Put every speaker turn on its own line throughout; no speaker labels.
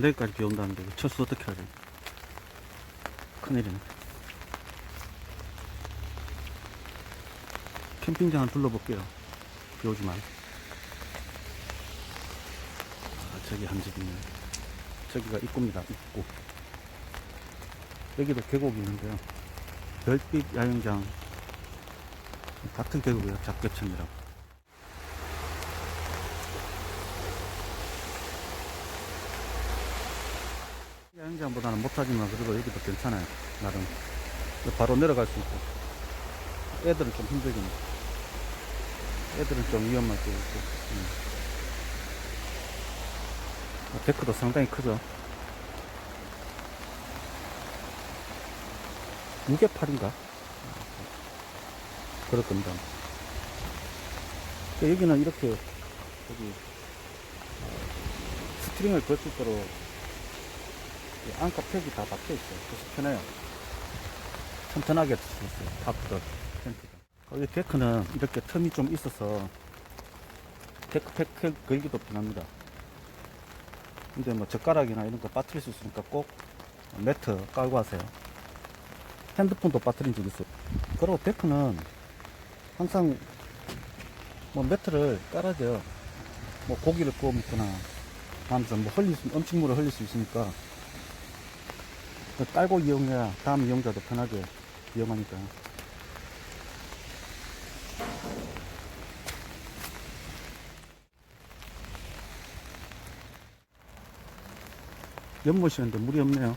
내일까지 비 온다는데 철수 어떻게 하지? 큰일이네. 캠핑장 한번 둘러볼게요. 비 오지만. 아, 저기 한 집 있네. 저기가 입구입니다. 입구. 여기도 계곡이 있는데요. 별빛 야영장. 같은 계곡이에요. 작계천이라고. 야영장보다는 못하지만 그래도 여기도 괜찮아요. 나름. 바로 내려갈 수 있고. 애들은 좀 힘들긴 해. 애들은 좀 위험할 때 있고. 음. 아, 데크도 상당히 크죠. 무게 팔인가? 그럴 겁니다. 그 여기는 이렇게, 여기, 어, 스트링을 걸 수 있도록 이 안과 팩이 다 박혀 있어요. 그래서 편해요. 튼튼하게 쓰였어요. 탑도 텐트가. 거기 데크는 이렇게 틈이 좀 있어서 데크 팩 걸기도 편합니다. 근데 뭐 젓가락이나 이런 거 빠뜨릴 수 있으니까 꼭 매트 깔고 하세요. 핸드폰도 빠뜨린 적 있어요. 그리고 데크는 항상 뭐 매트를 깔아줘요. 뭐 고기를 구워 먹거나 하면서 뭐 흘릴 수, 음식물을 흘릴 수 있으니까 깔고 이용해야 다음 이용자도 편하게 이용하니까. 연못이었는데 물이 없네요.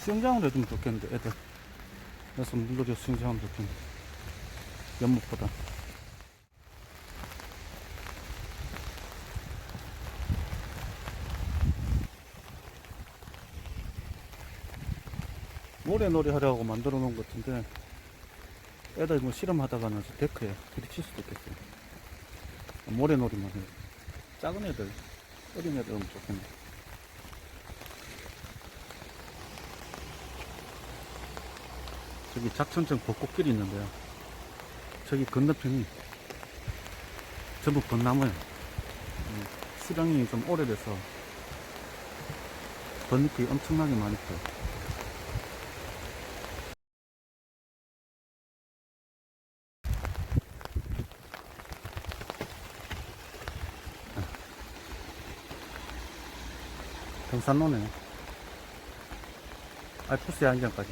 수영장으로 해주면 좋겠는데, 애들. 그래서 물놀이 수영장하면 좋겠는데. 연못보다. 모래놀이 하려고 만들어 놓은 것 같은데, 애들 뭐 실험하다가는 데크에 부딪힐 수도 있겠어요. 모래놀이만 해요. 작은 애들, 어린 애들은 좋겠네. 저기 작천정 벚꽃길이 있는데요. 저기 건너편이 전부 벚나무예요. 음, 수령이 좀 오래돼서 벚잎이 엄청나게 많이 펴요. 산로네. 알프스 야영장까지.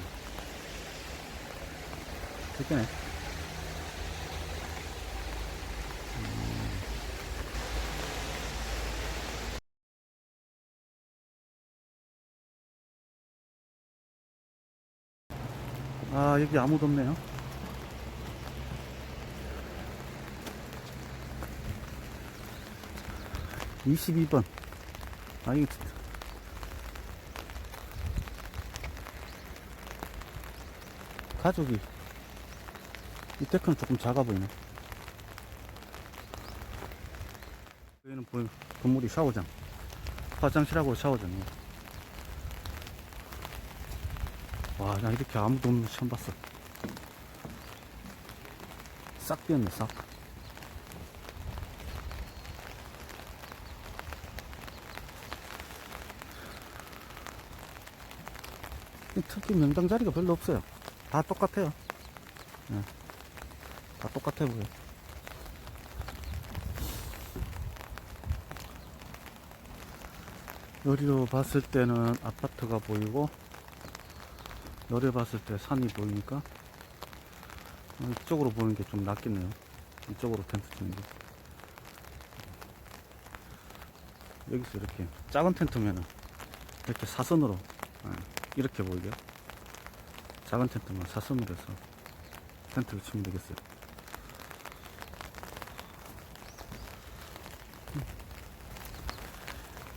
좋겠네. 아, 여기 아무도 없네요. 이십이 번 아, 이게 진짜. 가족이 이 데크는 조금 작아 보이네. 여기는 보이 건물이 샤워장. 화장실하고 샤워장이에요. 와, 나 이렇게 아무도 없는 거 처음 봤어. 싹 비었네, 싹. 특히 명당 자리가 별로 없어요. 다 똑같아요. 예. 다 똑같아 보여. 여리로 봤을 때는 아파트가 보이고, 열에 봤을 때 산이 보이니까, 어, 이쪽으로 보는 게 좀 낫겠네요. 이쪽으로 텐트 치는 게. 여기서 이렇게 작은 텐트면은 이렇게 사선으로 예, 이렇게 보이게 작은 텐트만 사선으로 해서 텐트를 치면 되겠어요.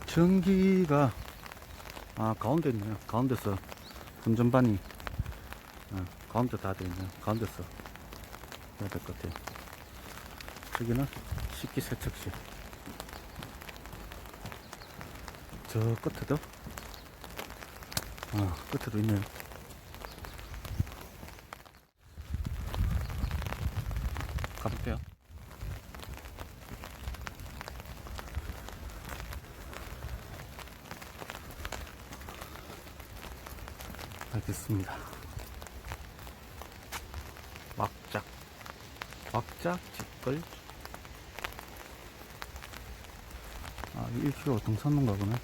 전기가 아 가운데 있네요. 가운데서 분전반이 아, 가운데 다 되어 있네요. 가운데서 해야 될 것 같아요. 저기는 식기 세척실. 저 끝에도 아 끝에도 있네요. 가볼게요. 알겠습니다. 막작. 막작 직글. 아, 1kg 동산로인가 보네.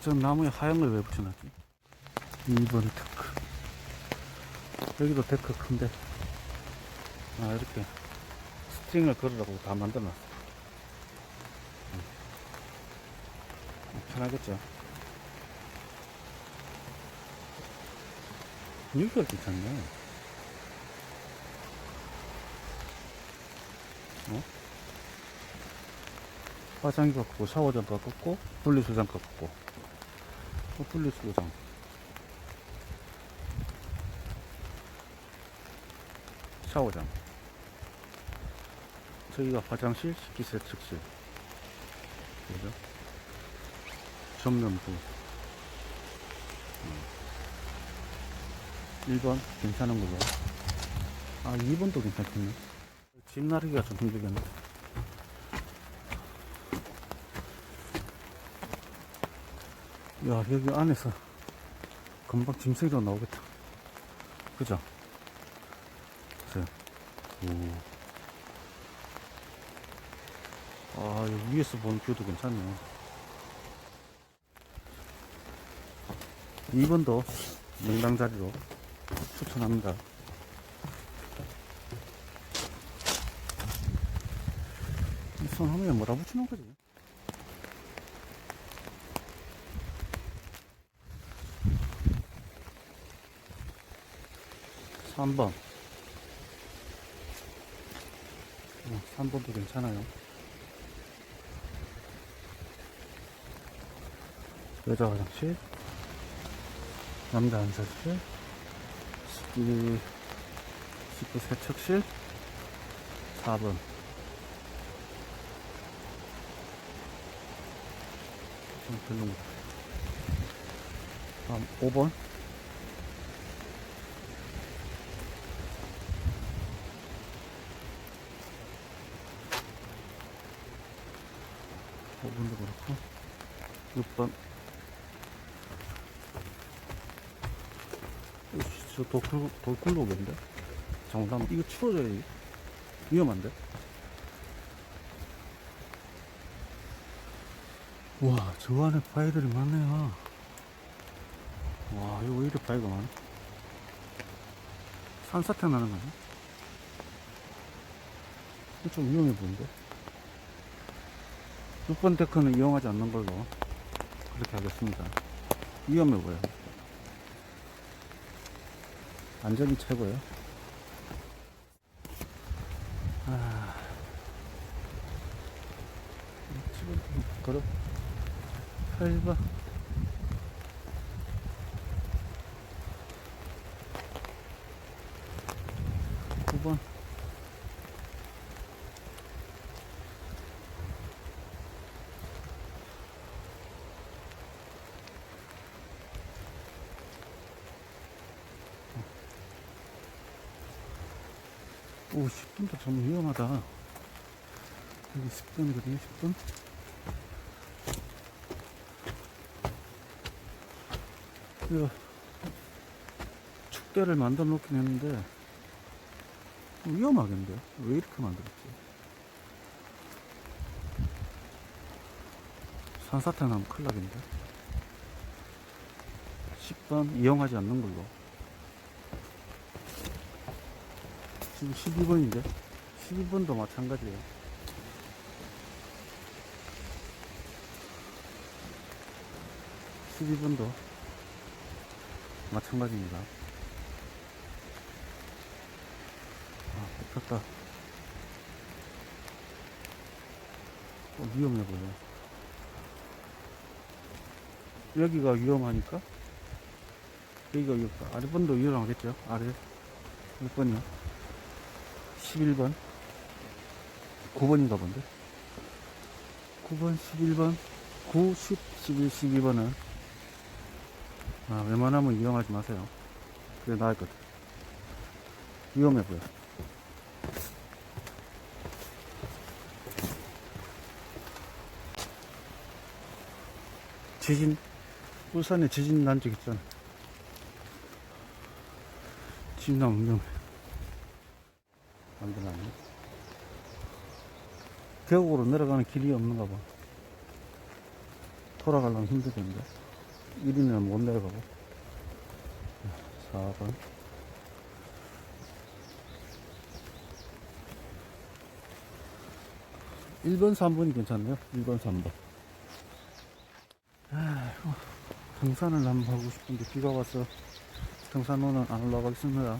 저 나무에 하얀 걸 왜 붙여놨지? 2번 테크. 여기도 테크 큰데. 아, 이렇게 스트링을 걸으라고 다 만들어놨어. 음. 편하겠죠? 여기가 괜찮네. 어? 화장기 갖고 샤워장 갖고 분리수장 갖고 어, 분리수장 샤워장 저기가 화장실 식기세척실 그죠? 전면부 음. 1번 괜찮은 걸로 아 2번도 괜찮겠네 집 나르기가 좀 힘들겠네 야 여기 안에서 금방 짐승이도 나오겠다 그죠? 그죠? 오. 아 위에서 보는 뷰도 괜찮네요 2번도 명당 자리로 추천합니다. 이 손하면 뭐라 붙이는 거지? 삼번 3번도 괜찮아요. 여자 화장실, 남자 안사실, 식기, 식구 세척실, 4번. 좀 별로. 다음 5번. 오번도 그렇고 6번 저 돌굴, 돌굴로인데? 잠깐만 이거 치워줘야 돼 위험한데? 와 저 안에 바위들이 많네요. 와 이거 왜 이렇게 바위가 많아? 산사태 나는 거 아니야? 이거 좀 위험해 보이는데? 6번 데크는 이용하지 않는 걸로 그렇게 하겠습니다. 위험해 보여 안전이 최고예요. 아, 지금 걸어. 8번 9번 오, 10분도 좀 위험하다. 여기 10분이거든요, 10분. 이거, 축대를 만들어 놓긴 했는데, 위험하겠는데? 왜 이렇게 만들었지? 산사태 나면 큰일 나겠는데? 10번 이용하지 않는 걸로. 지금 12번인데? 12번도 마찬가지예요. 십이 번도 마찬가지입니다. 아 뽑혔다. 어, 위험해 보여. 여기가 위험하니까? 여기가 위험 아래 번도 위험하겠죠? 아래. 몇 번이요 11번. 9번인가 본데? 9번 11번 9, 10, 11, 12번은. 아, 웬만하면 이용하지 마세요. 그게 나을 것 같아 위험해 보여. 지진 울산에 지진 난 적 있잖아. 지진 나면 위험해. 안 되나? 계곡으로 내려가는 길이 없는가 봐. 돌아가려면 힘들던데. 1인은 못 내려가고. 4번. 1번, 3번이 괜찮네요. 1번, 3번. 아이고, 등산을 한번 하고 싶은데 비가 와서 등산로는 안 올라가겠습니다.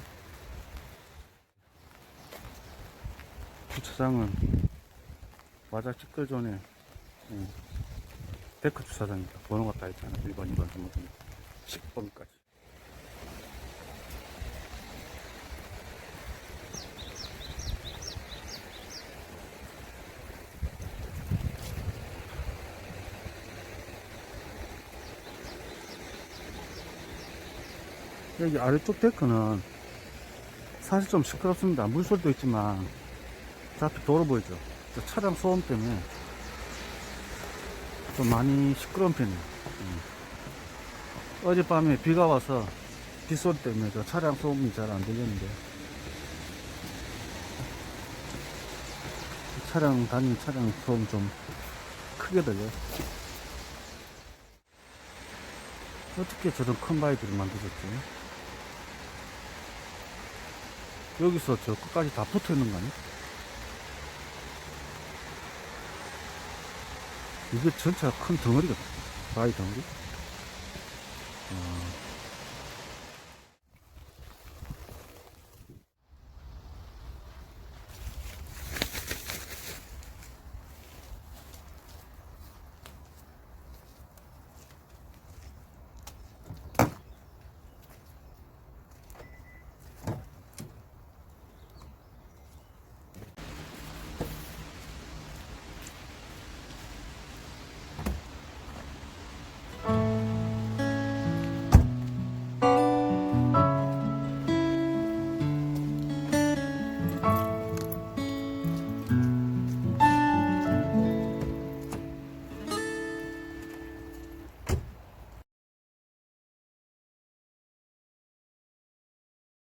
주차장은 마자 직결전에 예, 데크 주차장입니다. 번호가 다 있잖아요. 1번, 2번, 3번, 10번까지. 여기 아래쪽 데크는 사실 좀 시끄럽습니다. 물소리도 있지만 저 앞에 도로 보이죠? 저 차량 소음 때문에 좀 많이 시끄러운 편이에요. 음. 어젯밤에 비가 와서 빗소리 때문에 저 차량 소음이 잘 안 들렸는데 차량 다니는 차량 소음 좀 크게 들려요. 어떻게 저런 큰 바위들을 만들었지? 여기서 저 끝까지 다 붙어 있는 거 아니야? 이게 전체가 큰 덩어리거든. 바위 덩어리. 어,